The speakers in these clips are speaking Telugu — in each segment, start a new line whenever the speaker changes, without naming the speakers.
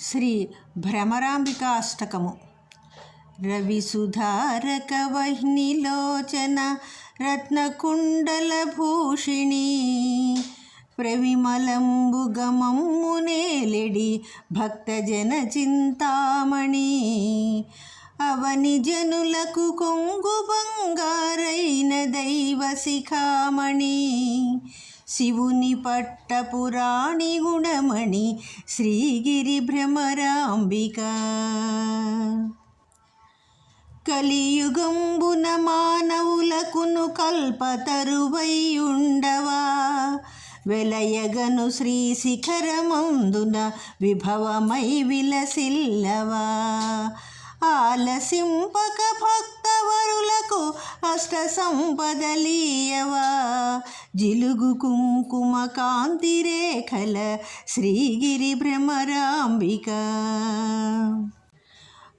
శ్రీ భ్రమరాంబికాష్టకము రవిసుధారక వహ్నిలోచన రత్నకుండలభూషిణి ప్రవిమలంబుగమమ్మునేలెడి భక్తజన చింతామణి అవని జనులకు కొంగు బంగారైన దైవ శిఖామణి. శివుని పట్టపురాణి గుణమణి శ్రీగిరి భ్రమరాంబిక. కలియుగంబున మానవులకును కల్పతరువైయుండవా? వెలయగను శ్రీ శిఖరమందున విభవమై విలసిల్లవా? ఆలసింపక భక్తి భక్తవరులకు అష్ట సంపదలీయవా? జిలుగు కుంకుమ కాంతి రేఖల శ్రీగిరి భ్రమరాంబిక.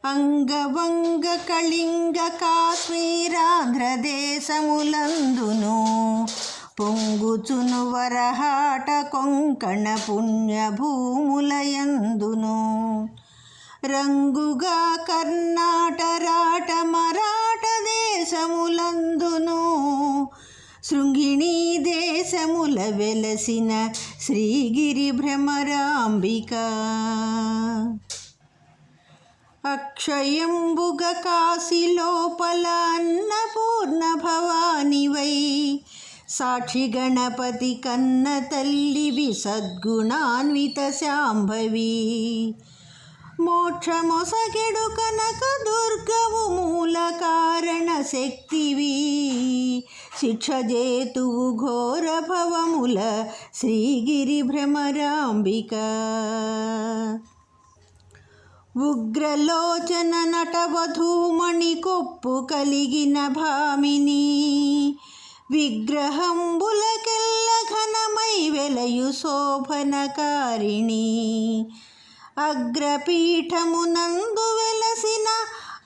అంగవంగ కళింగ కాశ్మీరాంధ్రదేశములందును పొంగుచును వరహాట కొంకణ పుణ్యభూములయందును రంగుగా కర్ణాట దేశములందును శృంగిణీ దేశముల వెలసిన శ్రీగిరి భ్రమరాంబిక. అక్షయంబుగ కాశీలోపల అన్నపూర్ణ భవానివై సాక్షి గణపతి కన్న తల్లివి సద్గుణాన్విత శాంభవి. మోక్షమొసగెడు కనక దుర్గవు మూల కారణ శక్తివి. శిక్షజేతువు ఘోర భవముల శ్రీగిరి భ్రమరాంబిక. ఉగ్రలోచన నటవధూమణి కొప్పు కలిగిన భామిని. విగ్రహంబులకెల్ల ఘనమై వెలయు శోభనకారిణి. అగ్రపీఠమునందు వెలసిన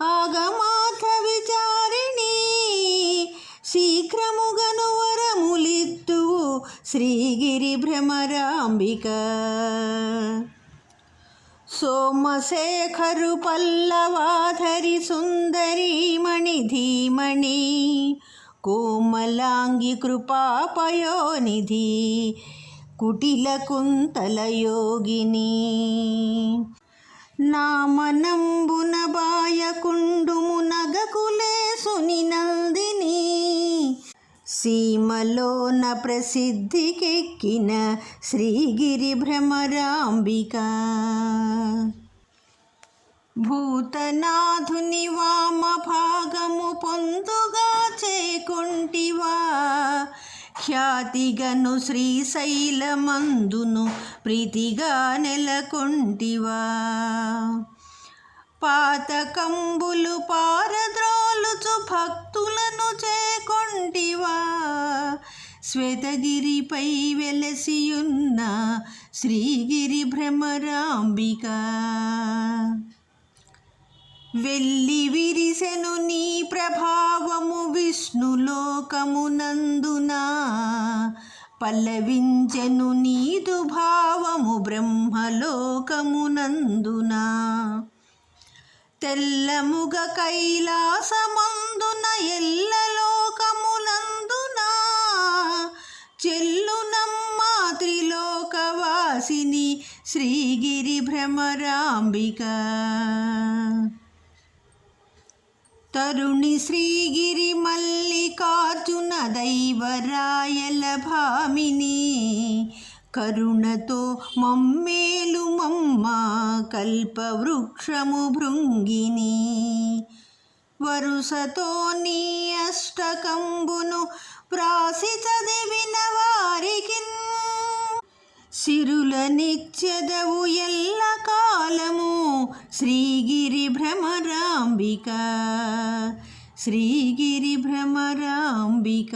ఆగమాథ విచారిణి శీఘ్రముగను వరములిత్తువు శ్రీగిరి భ్రమరాంబిక. సోమశేఖరు పల్లవాధరి సుందరీమణి ధీమణి కోమలాంగి కృపాపయోనిధి కుటిల కుంతల యోగిని. నామనంబున బాయకుండుము నగకులే సుని నందిని. సీమలోన ప్రసిద్ధికెక్కిన శ్రీగిరి భ్రమరాంబిక. భూతనాథుని వామ భాగము పొందుగా ఖ్యాతిగను శ్రీశైలమందును ప్రీతిగా నెలకొంటివా. పాతకంబులు పారద్రోలుచు భక్తులను చేకొంటివా. శ్వేతగిరిపై వెలసియున్న శ్రీగిరి భ్రమరాంబిక. వెళ్ళి విరిసెను నీ ప్రభావము విష్ణులోకమునందున పల్లవించెను నీదు భావము బ్రహ్మలోకమునందున తెల్లముగ కైలాసమందున ఎల్లలోకములందున చెల్లునమ్మా త్రిలోకవాసిని శ్రీగిరి భ్రమరాంబిక. తరుణి శ్రీగిరి మల్లికార్జున దైవరాయల భామిని. కరుణతో మమ్మేలు మమ్మ కల్పవృక్షము భృంగిని. వరుసతో నీ అష్టకంబును ప్రాసి చదివిన వారికి సిరుల నిత్యదవు ఎల్ల కాలము శ్రీగిరి భ్రమరాంబిక శ్రీగిరి భ్రమరాంబిక